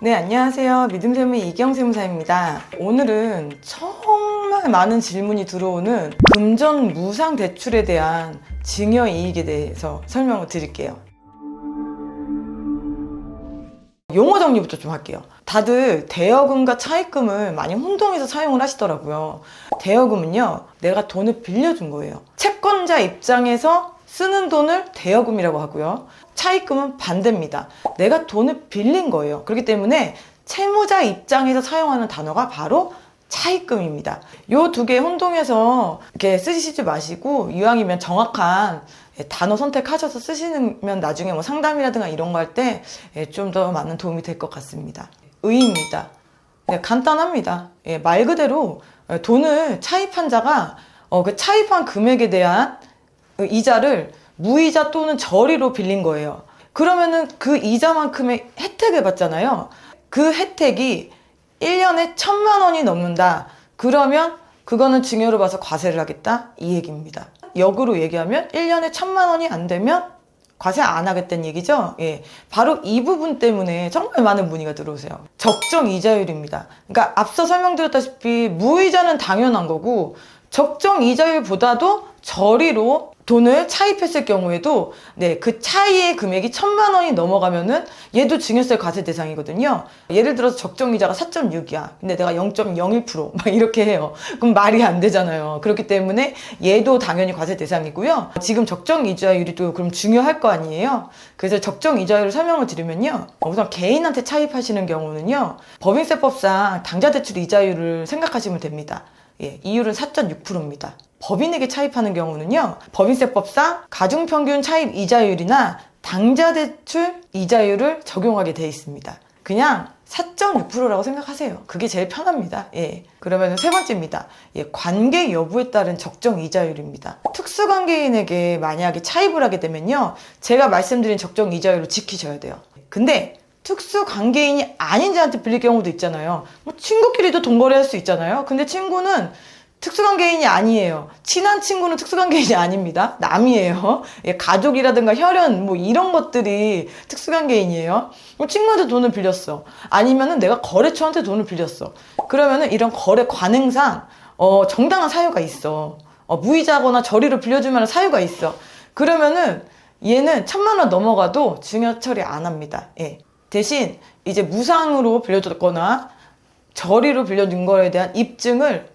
네, 안녕하세요. 믿음세무의 이경세무사입니다. 오늘은 정말 많은 질문이 들어오는 금전 무상 대출에 대한 증여 이익에 대해서 설명을 드릴게요. 용어 정리부터 좀 할게요. 다들 대여금과 차입금을 많이 혼동해서 사용을 하시더라고요. 대여금은요, 내가 돈을 빌려준 거예요. 채권자 입장에서 쓰는 돈을 대여금이라고 하고요. 차입금은 반대입니다. 내가 돈을 빌린 거예요. 그렇기 때문에 채무자 입장에서 사용하는 단어가 바로 차입금입니다. 요 두 개 혼동해서 이렇게 쓰시지 마시고 이왕이면 정확한 단어 선택하셔서 쓰시면 나중에 뭐 상담이라든가 이런 거 할 때 좀 더 많은 도움이 될 것 같습니다. 의의입니다. 네, 간단합니다. 예, 말 그대로 돈을 차입한 자가 어, 그 차입한 금액에 대한 이자를 무이자 또는 저리로 빌린 거예요. 그러면은 그 이자만큼의 혜택을 받잖아요. 그 혜택이 1년에 천만 원이 넘는다. 그러면 그거는 증여로 봐서 과세를 하겠다. 이 얘기입니다. 역으로 얘기하면 1년에 천만 원이 안 되면 과세 안 하겠다는 얘기죠. 예. 바로 이 부분 때문에 정말 많은 문의가 들어오세요. 적정 이자율입니다. 그러니까 앞서 설명드렸다시피 무이자는 당연한 거고 적정 이자율보다도 저리로 돈을 차입했을 경우에도 네, 그 차이의 금액이 천만 원이 넘어가면은 얘도 증여세 과세 대상이거든요. 예를 들어서 적정 이자가 4.6이야. 근데 내가 0.01%막 이렇게 해요. 그럼 말이 안 되잖아요. 그렇기 때문에 얘도 당연히 과세 대상이고요. 지금 적정 이자율이 또 그럼 중요할 거 아니에요. 그래서 적정 이자율을 설명을 드리면요. 우선 개인한테 차입하시는 경우는요. 법인세법상 당좌 대출 이자율을 생각하시면 됩니다. 예, 이율은 4.6%입니다. 법인에게 차입하는 경우는요, 법인세법상 가중평균 차입 이자율이나 당좌대출 이자율을 적용하게 돼 있습니다. 그냥 4.6%라고 생각하세요. 그게 제일 편합니다. 예. 그러면 세 번째입니다. 예, 관계 여부에 따른 적정 이자율입니다. 특수관계인에게 만약에 차입을 하게 되면요, 제가 말씀드린 적정 이자율을 지키셔야 돼요. 근데 특수 관계인이 아닌 자한테 빌릴 경우도 있잖아요. 뭐 친구끼리도 돈 거래 할 수 있잖아요. 근데 친구는 특수관계인이 아니에요. 친한 친구는 특수관계인이 아닙니다. 남이에요. 예, 가족이라든가 혈연 뭐 이런 것들이 특수관계인이에요. 뭐 친구한테 돈을 빌렸어. 아니면은 내가 거래처한테 돈을 빌렸어. 그러면은 이런 거래 관행상 어, 정당한 사유가 있어. 어, 무이자거나 저리로 빌려주면 사유가 있어. 그러면은 얘는 천만 원 넘어가도 증여 처리 안 합니다. 예. 대신 이제 무상으로 빌려줬거나 저리로 빌려준 거에 대한 입증을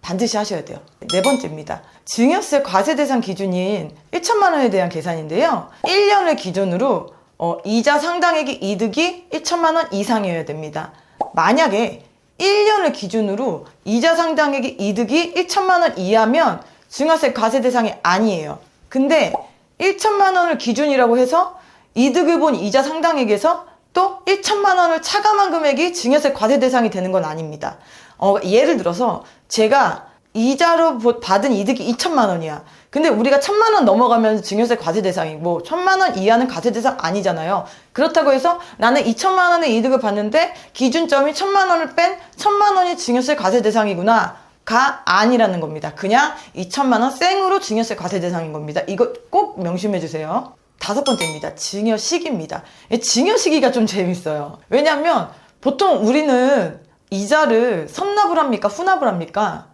반드시 하셔야 돼요. 네 번째입니다. 증여세 과세 대상 기준인 1천만 원에 대한 계산인데요. 1년을 기준으로 어, 이자 상당액의 이득이 1천만 원 이상이어야 됩니다. 만약에 1년을 기준으로 이자 상당액의 이득이 1천만 원 이하면 증여세 과세 대상이 아니에요. 근데 1천만 원을 기준이라고 해서 이득을 본 이자 상당액에서 또 1천만 원을 차감한 금액이 증여세 과세 대상이 되는 건 아닙니다. 어, 예를 들어서 제가 이자로 받은 이득이 2천만 원이야. 근데 우리가 천만 원 넘어가면 증여세 과세 대상이고 뭐 천만 원 이하는 과세 대상 아니잖아요. 그렇다고 해서 나는 2천만 원의 이득을 받는데 기준점이 천만 원을 뺀 천만 원이 증여세 과세 대상이구나. 가 아니라는 겁니다. 그냥 2천만 원 생으로 증여세 과세 대상인 겁니다. 이거 꼭 명심해 주세요. 다섯 번째입니다. 증여 시기입니다. 증여 시기가 좀 재밌어요. 왜냐하면 보통 우리는 이자를 선납을 합니까? 후납을 합니까?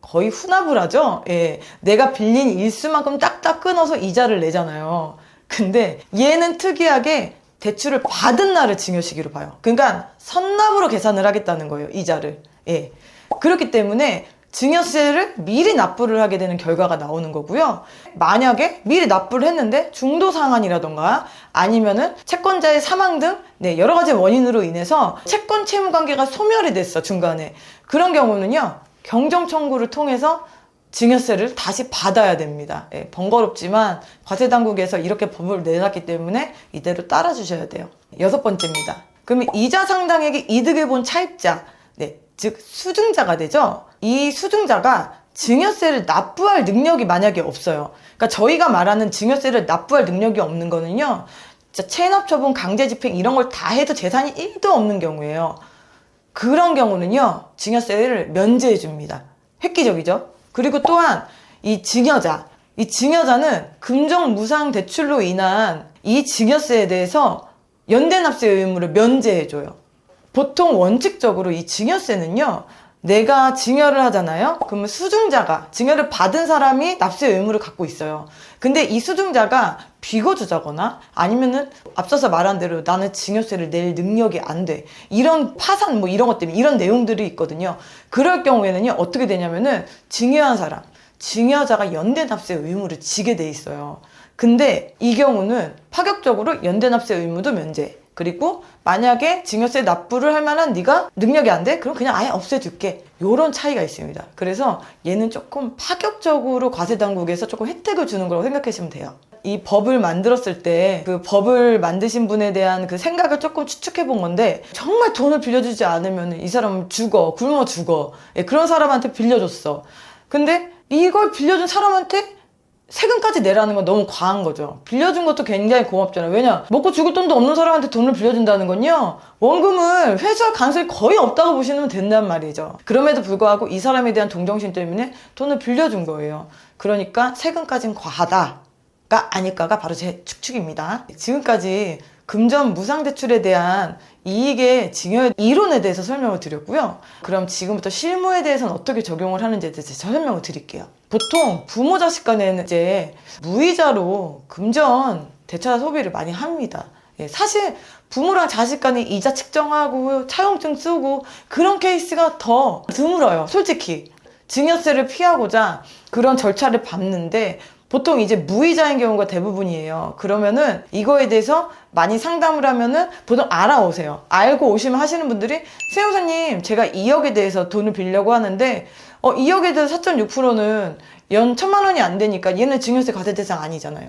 거의 후납을 하죠? 예. 내가 빌린 일수만큼 딱딱 끊어서 이자를 내잖아요. 근데 얘는 특이하게 대출을 받은 날을 증여 시기로 봐요. 그러니까 선납으로 계산을 하겠다는 거예요. 이자를. 예. 그렇기 때문에 증여세를 미리 납부를 하게 되는 결과가 나오는 거고요. 만약에 미리 납부를 했는데 중도 상환이라던가 아니면은 채권자의 사망 등 네, 여러 가지 원인으로 인해서 채권 채무 관계가 소멸이 됐어, 중간에. 그런 경우는요. 경정 청구를 통해서 증여세를 다시 받아야 됩니다. 예, 번거롭지만 과세 당국에서 이렇게 법을 내놨기 때문에 이대로 따라 주셔야 돼요. 여섯 번째입니다. 그럼 이자 상당액의 이득을 본 차입자, 네, 즉 수증자가 되죠. 이 수증자가 증여세를 납부할 능력이 만약에 없어요. 그러니까 저희가 말하는 증여세를 납부할 능력이 없는 거는요. 진짜 체납 처분, 강제 집행 이런 걸 다 해도 재산이 1도 없는 경우예요. 그런 경우는요. 증여세를 면제해 줍니다. 획기적이죠? 그리고 또한 이 증여자, 이 증여자는 금정 무상 대출로 인한 이 증여세에 대해서 연대납세 의무를 면제해 줘요. 보통 원칙적으로 이 증여세는요. 내가 증여를 하잖아요. 그러면 수증자가 증여를 받은 사람이 납세 의무를 갖고 있어요. 근데 이 수증자가 비거주자거나 아니면은 앞서서 말한 대로 나는 증여세를 낼 능력이 안 돼. 이런 파산 뭐 이런 것 때문에 이런 내용들이 있거든요. 그럴 경우에는요. 어떻게 되냐면은 증여한 사람, 증여자가 연대 납세 의무를 지게 돼 있어요. 근데 이 경우는 파격적으로 연대 납세 의무도 면제. 그리고 만약에 증여세 납부를 할 만한 네가 능력이 안 돼? 그럼 그냥 아예 없애줄게. 요런 차이가 있습니다. 그래서 얘는 조금 파격적으로 과세 당국에서 조금 혜택을 주는 거라고 생각하시면 돼요. 이 법을 만들었을 때 그 법을 만드신 분에 대한 그 생각을 조금 추측해 본 건데 정말 돈을 빌려주지 않으면 이 사람은 죽어 굶어 죽어 예, 그런 사람한테 빌려줬어 근데 이걸 빌려준 사람한테 세금까지 내라는 건 너무 과한 거죠. 빌려준 것도 굉장히 고맙잖아요. 왜냐? 먹고 죽을 돈도 없는 사람한테 돈을 빌려준다는 건요. 원금을 회수할 가능성이 거의 없다고 보시면 된단 말이죠. 그럼에도 불구하고 이 사람에 대한 동정심 때문에 돈을 빌려준 거예요. 그러니까 세금까지는 과하다가 아닐까가 바로 제 추측입니다. 지금까지 금전 무상 대출에 대한 이익의 증여 이론에 대해서 설명을 드렸고요. 그럼 지금부터 실무에 대해서는 어떻게 적용을 하는지에 대해서 설명을 드릴게요. 보통 부모 자식 간에는 이제 무이자로 금전 대차 소비를 많이 합니다. 예, 사실 부모랑 자식 간에 이자 측정하고 차용증 쓰고 그런 케이스가 더 드물어요. 솔직히. 증여세를 피하고자 그런 절차를 밟는데 보통 이제 무이자인 경우가 대부분이에요. 그러면은 이거에 대해서 많이 상담을 하면은 보통 알아오세요. 알고 오시면 하시는 분들이 세우사님 제가 2억에 대해서 돈을 빌려고 하는데 어 2억에 대해서 4.6%는 연 천만 원이 안 되니까 얘는 증여세 과세 대상 아니잖아요.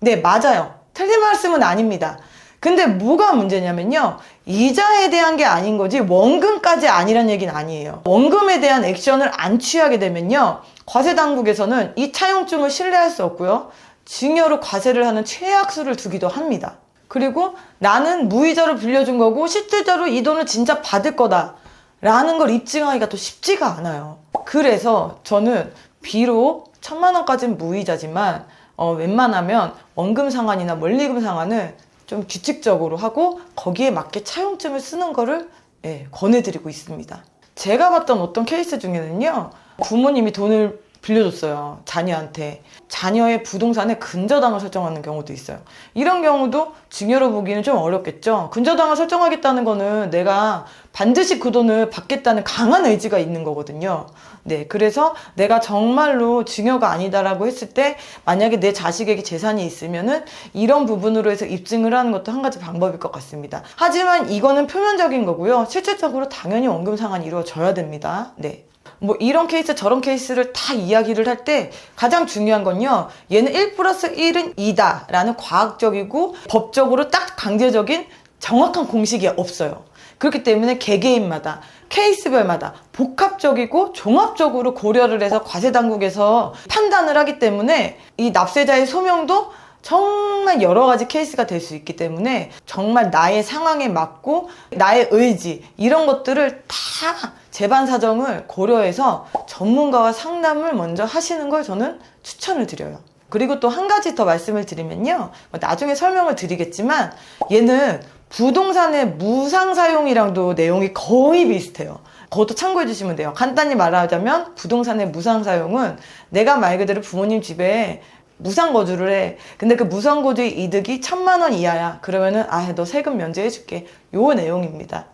네 맞아요. 틀린 말씀은 아닙니다. 근데 뭐가 문제냐면요. 이자에 대한 게 아닌 거지 원금까지 아니란 얘기는 아니에요. 원금에 대한 액션을 안 취하게 되면요. 과세 당국에서는 이 차용증을 신뢰할 수 없고요. 증여로 과세를 하는 최악수를 두기도 합니다. 그리고 나는 무이자로 빌려준 거고 실질적으로 이 돈을 진짜 받을 거다. 라는 걸 입증하기가 또 쉽지가 않아요. 그래서 저는 비록 천만 원까지는 무이자지만 어, 웬만하면 원금 상환이나 원리금 상환을 좀 규칙적으로 하고 거기에 맞게 차용증을 쓰는 거를 예, 권해드리고 있습니다. 제가 봤던 어떤 케이스 중에는요, 부모님이 돈을 빌려줬어요. 자녀한테. 자녀의 부동산에 근저당을 설정하는 경우도 있어요. 이런 경우도 증여로 보기는 좀 어렵겠죠. 근저당을 설정하겠다는 거는 내가 반드시 그 돈을 받겠다는 강한 의지가 있는 거거든요. 네. 그래서 내가 정말로 증여가 아니다라고 했을 때 만약에 내 자식에게 재산이 있으면은 이런 부분으로 해서 입증을 하는 것도 한 가지 방법일 것 같습니다. 하지만 이거는 표면적인 거고요. 실질적으로 당연히 원금 상환이 이루어져야 됩니다. 네. 뭐 이런 케이스 저런 케이스를 다 이야기를 할 때 가장 중요한 건요. 얘는 1 플러스 1은 2다 라는 과학적이고 법적으로 딱 강제적인 정확한 공식이 없어요. 그렇기 때문에 개개인마다 케이스별마다 복합적이고 종합적으로 고려를 해서 과세 당국에서 판단을 하기 때문에 이 납세자의 소명도 정말 여러 가지 케이스가 될 수 있기 때문에 정말 나의 상황에 맞고 나의 의지 이런 것들을 다 재반 사정을 고려해서 전문가와 상담을 먼저 하시는 걸 저는 추천을 드려요. 그리고 또 한 가지 더 말씀을 드리면요. 뭐 나중에 설명을 드리겠지만 얘는 부동산의 무상 사용이랑도 내용이 거의 비슷해요. 그것도 참고해 주시면 돼요. 간단히 말하자면 부동산의 무상 사용은 내가 말 그대로 부모님 집에 무상 거주를 해. 근데 그 무상 거주의 이득이 천만 원 이하야. 그러면은 아, 너 세금 면제해 줄게. 요 내용입니다.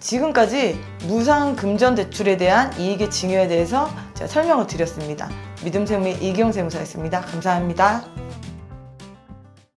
지금까지 무상 금전 대출에 대한 이익의 증여에 대해서 제가 설명을 드렸습니다. 믿음 세무의 이경 세무사였습니다. 감사합니다.